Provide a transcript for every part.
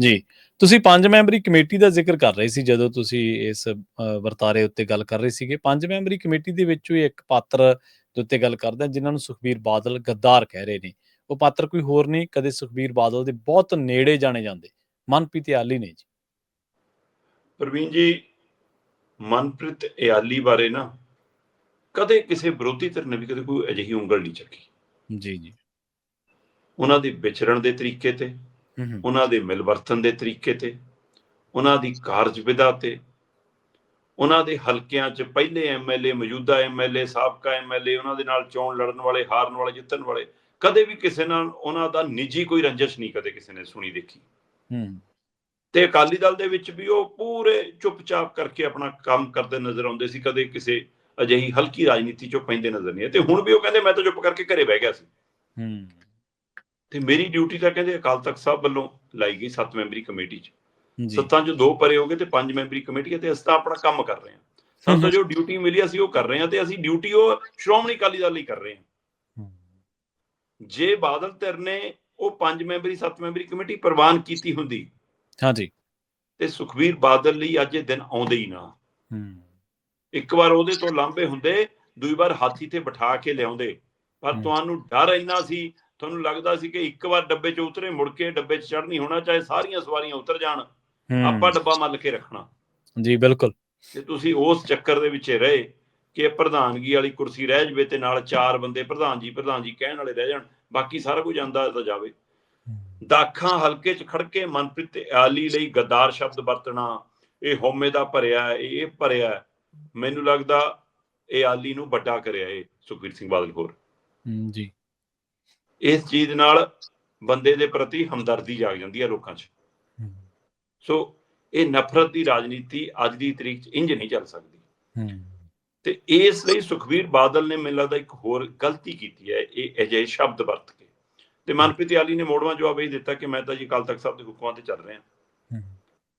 ਜੀ। ਤੁਸੀਂ ਪੰਜ ਮੈਂਬਰੀ ਕਮੇਟੀ ਦਾ ਜ਼ਿਕਰ ਕਰ ਰਹੇ ਸੀ ਜਦੋਂ ਤੁਸੀਂ ਇਸ ਵਰਤਾਰੇ ਉੱਤੇ ਗੱਲ ਕਰ ਰਹੇ ਸੀਗੇ। ਪੰਜ ਮੈਂਬਰੀ ਕਮੇਟੀ ਦੇ ਵਿੱਚੋਂ ਇੱਕ ਪਾਤਰ ਦੇ ਉੱਤੇ ਗੱਲ ਕਰਦੇ ਜਿਨ੍ਹਾਂ ਨੂੰ ਸੁਖਬੀਰ ਬਾਦਲ ਗੱਦਾਰ ਕਹਿ ਰਹੇ ਨੇ। ਉਹ ਪਾਤਰ ਕੋਈ ਹੋਰ ਨਹੀਂ ਕਦੇ ਸੁਖਬੀਰ ਬਾਦਲ ਦੇ ਬਹੁਤ ਨੇੜੇ ਜਾਣੇ ਜਾਂਦੇ। ਮਨਪ੍ਰੀਤ ਆਲੀ ਨੇ ਜੀ। ਪ੍ਰਵੀਨ ਜੀ ਮਨਪ੍ਰੀਤ ਇਆਲੀ ਬਾਰੇ ਨਾ ਕਦੇ ਕਿਸੇ ਵਿਰੋਧੀ ਧਿਰ ਨੇ ਵੀ ਕਦੇ ਕੋਈ ਅਜਿਹੀ ਉਂਗਲ ਨਹੀਂ ਚੱਕੀ। ਜੀ ਜੀ। ਉਹਨਾਂ ਦੀ ਵਿਚਰਨ ਦੇ ਤਰੀਕੇ ਤੇ ਉਹਨਾਂ ਦੇ ਮਿਲਵਰਤਨ ਦੇ ਤਰੀਕੇ ਤੇ ਉਹਨਾਂ ਦੀ ਕਾਰਜ ਵਿਧਾ ਤੇ ਉਹਨਾਂ ਦੇ ਹਲਕਿਆਂ 'ਚ ਪਹਿਲੇ ਐਮਐਲਏ ਮੌਜੂਦਾ ਐਮਐਲਏ ਸਾਬਕਾ ਐਮਐਲਏ ਉਹਨਾਂ ਦੇ ਨਾਲ ਚੋਣ ਲੜਨ ਵਾਲੇ ਹਾਰਨ ਵਾਲੇ ਜਿੱਤਣ ਵਾਲੇ ਕਦੇ ਵੀ ਕਿਸੇ ਨਾਲ ਉਹਨਾਂ ਦਾ ਨਿੱਜੀ ਕੋਈ ਰੰਜਿਸ਼ ਨਹੀਂ ਕਦੇ ਕਿਸੇ ਨੇ ਸੁਣੀ ਦੇਖੀ। ਹੂੰ ਤੇ ਅਕਾਲੀ ਦਲ ਦੇ ਵਿੱਚ ਵੀ ਉਹ ਪੂਰੇ ਚੁੱਪਚਾਪ ਕਰਕੇ ਆਪਣਾ ਕੰਮ ਕਰਦੇ ਨਜ਼ਰ ਆਉਂਦੇ ਸੀ ਕਦੇ ਕਿਸੇ ਅਜਿਹੀ ਹਲਕੀ ਰਾਜਨੀਤੀ ਚੋਂ ਪੈਂਦੇ ਨਜ਼ਰ ਨਹੀਂ ਤੇ ਹੁਣ ਵੀ ਉਹ ਕਹਿੰਦੇ ਮੈਂ ਤਾਂ ਚੁੱਪ ਕਰਕੇ ਘਰੇ ਬਹਿ ਗਿਆ ਸੀ। ਹੂੰ ਤੇ ਮੇਰੀ ਡਿਊਟੀ ਤਾਂ ਕਹਿੰਦੇ ਅਕਾਲ ਤਖਤ ਸਾਹਿਬ ਵੱਲੋਂ ਲਾਈ ਗਈ ਸੱਤ ਮੈਂਬਰੀ ਕਮੇਟੀ 'ਚ। ਸੱਤਾਂ 'ਚ ਦੋ ਪਰੇ ਹੋ ਗਏ ਤੇ ਪੰਜ ਮੈਂਬਰੀ ਕਮੇਟੀ ਹੈ ਤੇ ਅਸੀਂ ਤਾਂ ਆਪਣਾ ਕੰਮ ਕਰ ਰਹੇ ਹਾਂ। ਸਾਨੂੰ ਜੋ ਡਿਊਟੀ ਮਿਲੀ ਅਸੀਂ ਉਹ ਕਰ ਰਹੇ ਹਾਂ ਤੇ ਅਸੀਂ ਡਿਊਟੀ ਉਹ ਸ਼੍ਰੋਮਣੀ ਅਕਾਲੀ ਦਲ ਲਈ ਕਰ ਰਹੇ ਹਾਂ। ਜੇ ਬਾਦਲ ਧਿਰ ਨੇ ਉਹ ਪੰਜ ਮੈਂਬਰੀ ਸੱਤ ਮੈਂਬਰੀ ਕਮੇਟੀ ਪ੍ਰਵਾਨ ਕੀਤੀ ਹੁੰਦੀ ਹਾਂਜੀ ਤੇ ਸੁਖਵੀਰ ਬਾਦਲ ਲਈ ਅੱਜ ਇਹ ਦਿਨ ਆਉਂਦੇ ਹੀ ਨਾ। ਇੱਕ ਵਾਰ ਉਹਦੇ ਤੋਂ ਲਾਂਭੇ ਹੁੰਦੇ ਦੂਈ ਵਾਰ ਹਾਥੀ ਤੇ ਬਿਠਾ ਕੇ ਲਿਆਉਂਦੇ। ਪਰ। ਤੁਹਾਨੂੰ ਡਰ ਇੰਨਾ ਸੀ ਤੁਹਾਨੂੰ ਲੱਗਦਾ ਸੀ ਕਿ ਇੱਕ ਵਾਰ ਡੱਬੇ 'ਚ ਉਤਰੇ ਮੁੜ ਕੇ ਡੱਬੇ 'ਚ ਚੜ ਨਹੀਂ ਹੋਣਾ ਚਾਹੇ ਸਾਰੀਆਂ ਸਵਾਰੀਆਂ ਉਤਰ ਜਾਣ ਆਪਾਂ ਡੱਬਾ ਮੱਲ ਕੇ ਰੱਖਣਾ। ਜੀ ਬਿਲਕੁਲ। ਤੇ ਤੁਸੀਂ ਉਸ ਚੱਕਰ ਦੇ ਵਿੱਚ ਰਹੇ ਕਿ ਪ੍ਰਧਾਨਗੀ ਵਾਲੀ ਕੁਰਸੀ ਰਹਿ ਜਵੇ ਤੇ ਨਾਲ ਚਾਰ ਬੰਦੇ ਪ੍ਰਧਾਨ ਜੀ ਪ੍ਰਧਾਨ ਜੀ ਕਹਿਣ ਵਾਲੇ ਰਹਿ ਜਾਣ ਬਾਕੀ ਸਾਰਾ ਕੁਝ ਜਾਂਦਾ ਤਾਂ ਜਾਵੇ। ਦਾਖਾਂ ਹਲਕੇ 'ਚ ਖੜ ਕੇ ਮਨਪ੍ਰੀਤ ਆਲੀ ਲਈ ਗੱਦਾਰ ਸ਼ਬਦ ਵਰਤਣਾ ਇਹ ਹਉਮੈ ਦਾ ਭਰਿਆ ਇਹ ਭਰਿਆ। ਮੈਨੂੰ ਲੱਗਦਾ ਇਹ ਆਲੀ ਨੂੰ ਵੱਡਾ ਕਰਿਆ ਇਹ ਸੁਖਬੀਰ ਸਿੰਘ ਬਾਦਲ ਹੋਰ। ਜੀ। ਇਸ ਚੀਜ਼ ਨਾਲ ਬੰਦੇ ਦੇ ਪ੍ਰਤੀ ਹਮਦਰਦੀ ਜਾਗ ਜਾਂਦੀ ਹੈ ਲੋਕਾਂ 'ਚ। ਸੋ ਇਹ ਨਫ਼ਰਤ ਦੀ ਰਾਜਨੀਤੀ ਅੱਜ ਦੀ ਤਰੀਕ 'ਚ ਇੰਜ ਨਹੀਂ ਚੱਲ ਸਕਦੀ। ਤੇ ਇਸ ਲਈ ਸੁਖਬੀਰ ਬਾਦਲ ਨੇ ਮੈਨੂੰ ਲੱਗਦਾ ਇੱਕ ਹੋਰ ਗਲਤੀ ਕੀਤੀ ਹੈ ਇਹ ਅਜਿਹੇ ਸ਼ਬਦ ਵਰਤ ਕੇ। ਤੇ ਮਨਪ੍ਰੀਤ ਆਲੀ ਨੇ ਮੋੜਵਾ ਜਵਾਬ ਇਹ ਦਿੱਤਾ ਕਿ ਮੈਂ ਤਾਂ ਜੀ ਅਕਾਲ ਤਖਤ ਸਾਹਿਬ ਦੇ ਹੁਕਮਾਂ ਤੇ ਚੱਲ ਰਿਹਾ।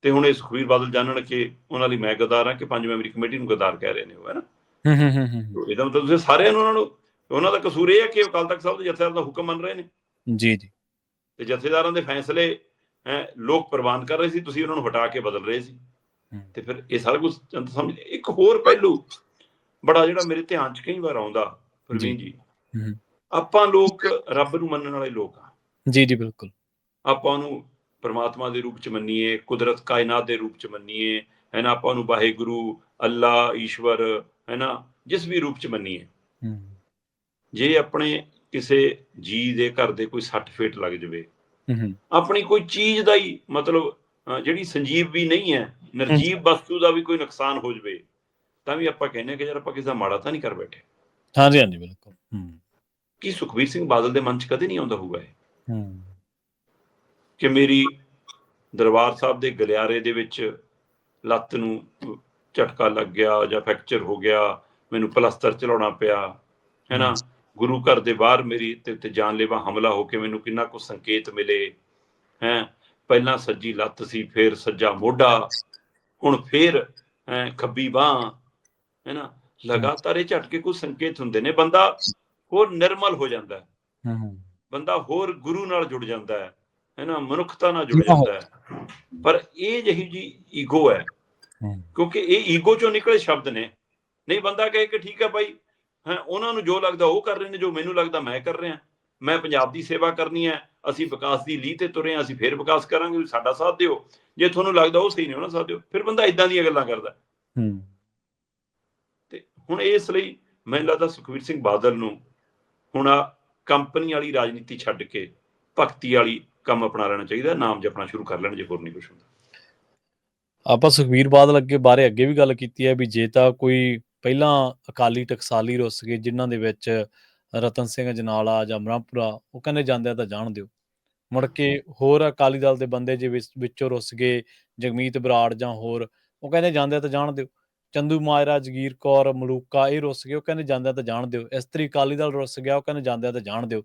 ਤੇ ਹੁਣ ਇਹ ਸੁਖਬੀਰ ਬਾਦਲ ਜਾਣਨ ਕਿ ਉਹਨਾਂ ਲਈ ਮੈਂ ਗਦਾਰ ਹਾਂ ਕਿ ਪੰਜ ਮੈਂਬਰੀ ਕਮੇਟੀ ਨੂੰ ਗਦਾਰ ਕਹਿ ਰਹੇ ਨੇ ਉਹ ਹੈ ਨਾ? ਹੂੰ, ਹੂੰ, ਹੂੰ, ਇਹਦਾ ਮਤਲਬ ਤੁਸੀਂ ਸਾਰਿਆਂ ਨੂੰ ਉਹਨਾਂ ਨੂੰ ਉਹਨਾਂ ਦਾ ਕਸੂਰ ਇਹ ਹੈ ਕਿ ਉਹ ਅਕਾਲ ਤਖਤ ਸਾਹਿਬ ਦੇ ਜਥੇਦਾਰ ਦਾ ਹੁਕਮ ਮੰਨ ਰਹੇ ਨੇ। ਜੀ ਜੀ। ਤੇ ਜਥੇਦਾਰਾਂ ਦੇ ਫੈਸਲੇ ਹੈਂ, ਲੋਕ ਪ੍ਰਵਾਨ ਕਰ ਰਹੇ ਸੀ ਤੁਸੀਂ ਉਹਨਾਂ ਨੂੰ ਹਟਾ ਕੇ ਬਦਲ ਰਹੇ ਸੀ। ਤੇ ਫਿਰ ਇਹ ਸਾਰਾ ਕੁਝ ਸਮਝ ਇੱਕ ਹੋਰ ਪਹਿਲੂ ਬੜਾ ਜਿਹੜਾ ਮੇਰੇ ਧਿਆਨ 'ਚ ਕਈ ਵਾਰ ਆਉਂਦਾ ਪ੍ਰਵੀਨ ਜੀ। ਆਪਾਂ ਲੋਕ ਰੱਬ ਨੂੰ ਮੰਨਣ ਵਾਲੇ ਲੋਕ ਆ। ਜੀ ਜੀ ਬਿਲਕੁਲ। ਆਪਾਂ ਉਹਨੂੰ ਪਰਮਾਤਮਾ ਦੇ ਰੂਪ 'ਚ ਮੰਨੀਏ ਕੁਦਰਤ ਕਾਇਨਾਤ ਦੇ ਰੂਪ 'ਚ ਮੰਨੀਏ ਹੈ ਨਾ ਆਪਾਂ ਉਹਨੂੰ ਵਾਹਿਗੁਰੂ ਅੱਲਾ ਈਸ਼ਵਰ ਹੈ ਨਾ ਜਿਸ ਵੀ ਰੂਪ 'ਚ ਮੰਨੀਏ। ਜੇ ਆਪਣੇ ਕਿਸੇ ਜੀ ਦੇ ਘਰ ਦੇ ਕੋਈ ਸੱਟ ਫੇਟ ਲੱਗ ਜਾਵੇ ਆਪਣੀ ਕੋਈ ਚੀਜ਼ ਦਾ ਹੀ ਮਤਲਬ ਜਿਹੜੀ ਸੰਜੀਵ ਵੀ ਨਹੀਂ ਹੈ ਨਿਰਜੀਵ ਵਸਤੂ ਦਾ ਵੀ ਕੋਈ ਨੁਕਸਾਨ ਹੋ ਜਾਵੇ ਤਾਂ ਵੀ ਆਪਾਂ ਕਹਿੰਦੇ ਕਿ ਯਾਰ ਆਪਾਂ ਕਿਸੇ ਦਾ ਮਾੜਾ ਤਾਂ ਨਹੀਂ ਕਰ ਬੈਠੇ। ਹਾਂਜੀ ਹਾਂਜੀ ਬਿਲਕੁਲ। ਹੂੰ। ਕੀ ਸੁਖਵੀਰ ਸਿੰਘ ਬਾਦਲ ਦੇ ਮਨ 'ਚ ਕਦੇ ਨਹੀਂ ਆਉਂਦਾ ਹੋਊਗਾ ਇਹ? ਹੂੰ। ਕਿ ਮੇਰੀ ਦਰਬਾਰ ਸਾਹਿਬ ਦੇ ਗਲਿਆਰੇ ਦੇ ਵਿੱਚ ਲੱਤ ਨੂੰ ਝਟਕਾ ਲੱਗ ਗਿਆ ਜਾਂ ਫ੍ਰੈਕਚਰ ਹੋ ਗਿਆ ਮੈਨੂੰ ਪਲਸਤਰ ਚਲਾਉਣਾ ਪਿਆ ਹੈ ਨਾ? ਗੁਰੂ ਘਰ ਦੇ ਬਾਹਰ ਮੇਰੀ ਤੇ ਉੱਤੇ ਜਾਨਲੇਵਾ ਹਮਲਾ ਹੋ ਕੇ ਮੈਨੂੰ ਕਿੰਨਾ ਕੁ ਸੰਕੇਤ ਮਿਲੇ ਹੈ। ਪਹਿਲਾਂ ਸੱਜੀ ਲੱਤ ਸੀ ਫਿਰ ਸੱਜਾ ਮੋਢਾ ਹੁਣ ਫਿਰ ਖੱਬੀ ਬਾਹ ਹੈ ਨਾ। ਲਗਾਤਾਰ ਇਹ ਝਟਕੇ ਕੁਝ ਸੰਕੇਤ ਹੁੰਦੇ ਨੇ। ਬੰਦਾ ਹੋਰ ਨਿਰਮਲ ਹੋ ਜਾਂਦਾ ਹੈ। ਬੰਦਾ ਹੋਰ ਗੁਰੂ ਨਾਲ ਜੁੜ ਜਾਂਦਾ ਹੈ ਹੈ ਨਾ ਮਨੁੱਖਤਾ ਨਾਲ ਜੁੜ ਜਾਂਦਾ ਹੈ। ਪਰ ਇਹ ਜਿਹੀ ਜੀ ਈਗੋ ਹੂੰ, ਕਿਉਂਕਿ ਇਹ ਈਗੋ ਚੋਂ ਨਿਕਲੇ ਸ਼ਬਦ ਨੇ। ਨਹੀਂ ਬੰਦਾ ਕਹੇ ਕਿ ਠੀਕ ਹੈ ਭਾਈ ਹੈ ਉਹਨਾਂ ਨੂੰ ਜੋ ਲੱਗਦਾ ਉਹ ਕਰ ਰਹੇ ਨੇ ਜੋ ਮੈਨੂੰ ਲੱਗਦਾ ਮੈਂ ਕਰ ਰਿਹਾ। ਮੈਂ ਪੰਜਾਬ ਦੀ ਸੇਵਾ ਕਰਨੀ ਹੈ ਅਸੀਂ ਵਿਕਾਸ ਦੀ ਲੀਹ ਤੇ ਤੁਰੇ ਹਾਂ ਅਸੀਂ ਫੇਰ ਵਿਕਾਸ ਕਰਾਂਗੇ ਸਾਡਾ ਸਾਥ ਦਿਓ। ਜੇ ਤੁਹਾਨੂੰ ਲੱਗਦਾ ਉਹ ਸਹੀ ਨਹੀਂ ਉਹਨਾਂ ਸਾਥ ਦਿਓ। ਫਿਰ ਬੰਦਾ ਇਦਾਂ ਦੀਆਂ ਗੱਲਾਂ ਕਰਦਾ ਹੂੰ। ਤੇ ਹੁਣ ਇਸ ਲਈ ਮੈਨੂੰ ਲੱਗਦਾ ਸੁਖਵੀਰ ਸਿੰਘ ਬਾਦਲ ਨੂੰ ਹੁਣ ਆ ਕੰਪਨੀ ਵਾਲੀ ਰਾਜਨੀਤੀ ਛੱਡ ਕੇ ਭਗਤੀ ਵਾਲੀ ਕੰਮ ਅਪਣਾ ਲੈਣਾ ਚਾਹੀਦਾ ਨਾਮ ਜਪਣਾ ਸ਼ੁਰੂ ਕਰ ਲੈਣ ਜੇ ਹੋਰ ਨਹੀਂ ਕੁਝ ਹੁੰਦਾ। ਆਪਾਂ ਸੁਖਬੀਰ ਬਾਦਲ ਅੱਗੇ ਬਾਰੇ ਅੱਗੇ ਵੀ ਗੱਲ ਕੀਤੀ ਹੈ ਵੀ ਜੇ ਤਾਂ ਕੋਈ ਪਹਿਲਾਂ ਅਕਾਲੀ ਟਕਸਾਲੀ ਰੁੱਸ ਗਏ ਜਿਨ੍ਹਾਂ ਦੇ ਵਿੱਚ ਰਤਨ ਸਿੰਘ ਜਨਾਲਾ ਜਾਂ ਬ੍ਰਹਮਪੁਰਾ ਉਹ ਕਹਿੰਦੇ ਜਾਂਦੇ ਆ ਤਾਂ ਜਾਣ ਦਿਓ। ਮੁੜ ਕੇ ਹੋਰ ਅਕਾਲੀ ਦਲ ਦੇ ਬੰਦੇ ਜੇ ਵਿੱਚ- ਰੁੱਸ ਗਏ ਜਗਮੀਤ ਬਰਾੜ ਜਾਂ ਹੋਰ ਉਹ ਕਹਿੰਦੇ ਜਾਂਦੇ ਆ ਤਾਂ ਜਾਣ ਦਿਓ। ਚੰਦੂ ਮਾਜਰਾ ਜਗੀਰ ਕੌਰ ਮਲੂਕਾ ਇਹ ਰੁੱਸ ਗਏ ਉਹ ਕਹਿੰਦੇ ਜਾਂਦੇ ਆ ਤਾਂ ਜਾਣ ਦਿਓ। ਇਸ ਤਰੀ ਅਕਾਲੀ ਦਲ ਰੁੱਸ ਗਿਆ ਉਹ ਕਹਿੰਦੇ ਜਾਂਦੇ ਤਾਂ ਜਾਣ ਦਿਓ।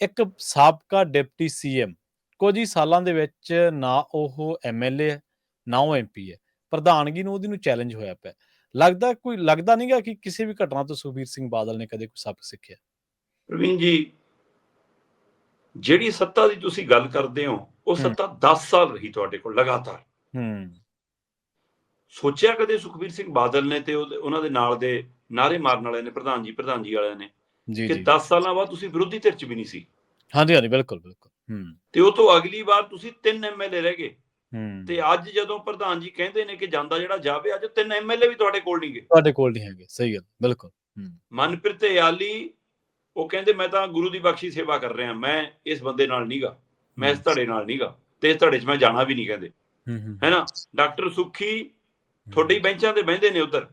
ਇੱਕ ਸਾਬਕਾ ਡਿਪਟੀ ਸੀਐਮ ਕੁਝ ਹੀ ਸਾਲਾਂ ਦੇ ਵਿੱਚ ਨਾ ਉਹ ਐਮਐਲਏ ਨਾ ਉਹ ਐਮਪੀ ਹੈ। ਪ੍ਰਧਾਨਗੀ ਨੂੰ ਉਹਦੀ ਨੂੰ ਚੈਲੰਜ ਹੋਇਆ ਪਿਆ। ਲੱਗਦਾ ਕੋਈ ਲੱਗਦਾ ਨਹੀਂਗਾ ਕਿ ਕਿਸੇ ਵੀ ਘਟਨਾ ਤੋਂ ਸੁਖਬੀਰ ਸਿੰਘ ਬਾਦਲ ਨੇ ਕਦੇ ਕੋਈ ਸਬਕ ਸਿੱਖਿਆ? ਪ੍ਰਵੀਨ ਜੀ ਜਿਹੜੀ ਸੱਤਾ ਦੀ ਤੁਸੀਂ ਗੱਲ ਕਰਦੇ ਹੋ ਉਹ। ਸੱਤਾ 10 ਸਾਲ ਰਹੀ ਤੁਹਾਡੇ ਕੋਲ ਲਗਾਤਾਰ। ਹੂੰ। ਸੋਚਿਆ ਕਦੇ ਸੁਖਬੀਰ ਸਿੰਘ ਬਾਦਲ ਨੇ ਤੇ ਉਹਨਾਂ ਦੇ ਨਾਲ ਦੇ ਨਾਰੇ ਮਾਰਨ ਵਾਲਿਆਂ ਨੇ ਪ੍ਰਧਾਨ ਜੀ ਪ੍ਰਧਾਨ ਜੀ ਵਾਲਿਆਂ ਨੇ ਕਿ ਜੀ। 10 ਸਾਲਾਂ ਬਾਅਦ ਤੁਸੀਂ ਵਿਰੋਧੀ ਧਿਰ ਚ ਵੀ ਨਹੀਂ ਸੀ। ਹਾਂਜੀ ਹਾਂਜੀ ਬਿਲਕੁਲ ਬਿਲਕੁਲ। ਹੂੰ। ਤੇ ਉਹ ਤੋਂ ਅਗਲੀ ਵਾਰ ਤੁਸੀਂ ਤਿੰਨ ਐਮਐਲਏ ਰਹਿ ਗਏ। ਤੇ ਅੱਜ ਜਦੋਂ ਪ੍ਰਧਾਨ ਜੀ ਕਹਿੰਦੇ ਨੇ ਕਿ ਜਾਂਦਾ ਜਿਹੜਾ ਜਾਵੇ ਅੱਜ ਤਿੰਨ ਐਮਐਲਏ ਵੀ ਤੁਹਾਡੇ ਕੋਲ ਨਹੀਂ ਗਏ ਤੁਹਾਡੇ ਕੋਲ ਨਹੀਂ ਹੈਗੇ ਸਹੀ ਗੱਲ ਬਿਲਕੁਲ ਮਨਪ੍ਰੀਤ ਯਾਲੀ ਉਹ ਕਹਿੰਦੇ ਮੈਂ ਤਾਂ ਗੁਰੂ ਦੀ ਬਖਸ਼ੀ ਸੇਵਾ ਕਰ ਰਿਹਾ ਮੈਂ ਇਸ ਬੰਦੇ ਨਾਲ ਨਹੀਂਗਾ ਮੈਂ ਇਸ ਧੜੇ ਨਾਲ ਨਹੀਂਗਾ ਤੇ ਇਸ ਧੜੇ 'ਚ ਮੈਂ ਜਾਣਾ ਵੀ ਨਹੀਂ ਕਹਿੰਦੇ। ਹੈਨਾ? ਡਾਕਟਰ ਸੁਖੀ ਤੁਹਾਡੇ ਬੈਂਚਾਂ ਤੇ ਬਹਿੰਦੇ ਨੇ ਉਧਰ?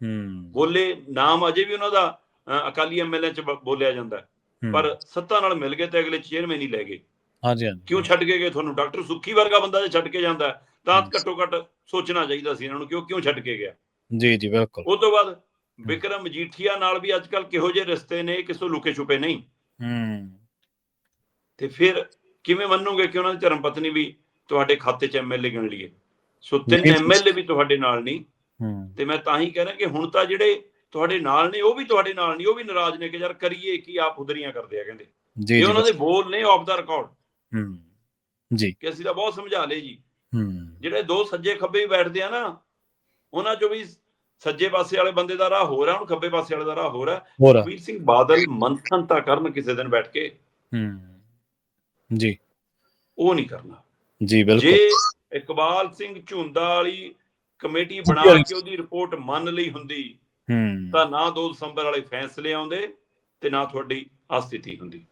ਹੂੰ। ਬੋਲੇ ਨਾਮ ਅਜੇ ਵੀ ਉਹਨਾਂ ਦਾ ਅਕਾਲੀ ਐਮਐਲਏ 'ਚ ਬੋਲਿਆ ਜਾਂਦਾ ਪਰ ਸੱਤਾ ਨਾਲ ਮਿਲ ਗਏ ਤੇ ਅਗਲੇ ਚੇਅਰਮੈਨ ਹੀ ਲੈ ਗਏ। ਹਾਂਜੀ ਹਾਂਜੀ। ਕਿਉਂ ਛੱਡ ਕੇ ਗਏ ਤੁਹਾਨੂੰ? ਡਾਕਟਰ ਸੁਖੀ ਵਰਗਾ ਬੰਦਾ ਜੇ ਛੱਡ ਕੇ ਜਾਂਦਾ ਤਾਂ। ਘੱਟੋ ਘੱਟ ਸੋਚਣਾ ਚਾਹੀਦਾ ਸੀ ਇਹਨਾਂ ਨੂੰ ਕਿਉਂ ਕਿਉਂ ਛੱਡ ਕੇ ਗਿਆ? ਜੀ ਜੀ ਬਿਲਕੁਲ। ਉਹ ਤੋਂ ਬਾਅਦ ਵਿਕਰਮ ਮਜੀਠੀਆ ਨਾਲ ਵੀ ਅੱਜਕੱਲ ਕਿਹੋ ਜਿਹੇ ਰਿਸ਼ਤੇ ਨੇ ਕਿਸੇ ਲੁਕੇ ਛੁਪੇ ਨਹੀਂ। ਹੂੰ। ਤੇ ਫਿਰ ਕਿਵੇਂ ਮੰਨੋਗੇ ਕਿ ਉਹਨਾਂ ਦੀ ਧਰਮ ਪਤਨੀ ਵੀ ਤੁਹਾਡੇ ਖਾਤੇ 'ਚ ਐਮਐਲਏ ਗਿਣ ਲਈਏ? ਸੋ ਤਿੰਨ। ਐਮਐਲਏ ਵੀ ਤੁਹਾਡੇ ਨਾਲ ਨਹੀਂ। ਹੂੰ। ਤੇ ਮੈਂ ਤਾਂ ਹੀ ਕਹਿ ਰਿਹਾ ਕਿ ਹੁਣ ਤਾਂ ਜਿਹੜੇ ਤੁਹਾਡੇ ਨਾਲ ਨੇ ਉਹ ਵੀ ਤੁਹਾਡੇ ਨਾਲ ਨਹੀਂ ਉਹ ਵੀ ਨਾਰਾਜ਼ ਨੇ ਕਿ ਯਾਰ ਕਰੀਏ ਕੀ ਆਪ ਉਧਰੀਆਂ ਕਰਦੇ ਆ ਕਹਿੰਦੇ। ਜੀ ਉਹਨਾਂ ਦੇ ਬੋਲ ਨੇ ਆਫ ਦਾ ਰਿਕਾਰਡ। ਹੂੰ ਜੀ। ਕਿ ਅਸੀਂ ਤਾਂ ਬਹੁਤ ਸਮਝਾ ਲਏ ਜੀ। ਹੂੰ। ਜਿਹੜੇ ਦੋ ਸੱਜੇ ਖੱਬੇ ਹੀ ਬੈਠਦੇ ਆ ਨਾ ਉਹਨਾਂ ਚੋਂ ਵੀ ਸੱਜੇ ਪਾਸੇ ਵਾਲੇ ਬੰਦੇ ਦਾ ਰਾਹ ਹੋਰ ਆ ਹੁਣ ਖੱਬੇ ਪਾਸੇ ਵਾਲੇ ਦਾ ਰਾਹ ਹੋਰ ਆ। ਵੀਰ ਸਿੰਘ ਬਾਦਲ ਮੰਥਨ ਤਾਂ ਕਰਨ ਕਿਸੇ ਦਿਨ ਬੈਠ ਕੇ। ਹੂੰ ਜੀ। ਉਹ ਨਹੀਂ ਕਰਨਾ। ਜੀ ਬਿਲਕੁਲ। ਜੇ ਇਕਬਾਲ ਸਿੰਘ ਝੁੰਦਾ ਵਾਲੀ ਕਮੇਟੀ ਬਣਾ ਕੇ ਉਹਦੀ ਰਿਪੋਰਟ ਮੰਨ ਲਈ ਹੁੰਦੀ ਹੂੰ। ਤਾਂ ਨਾ 2 ਦਸੰਬਰ ਵਾਲੇ ਫੈਸਲੇ ਆਉਂਦੇ ਤੇ ਨਾ ਤੁਹਾਡੀ ਆ ਸਥਿਤੀ ਹੁੰਦੀ।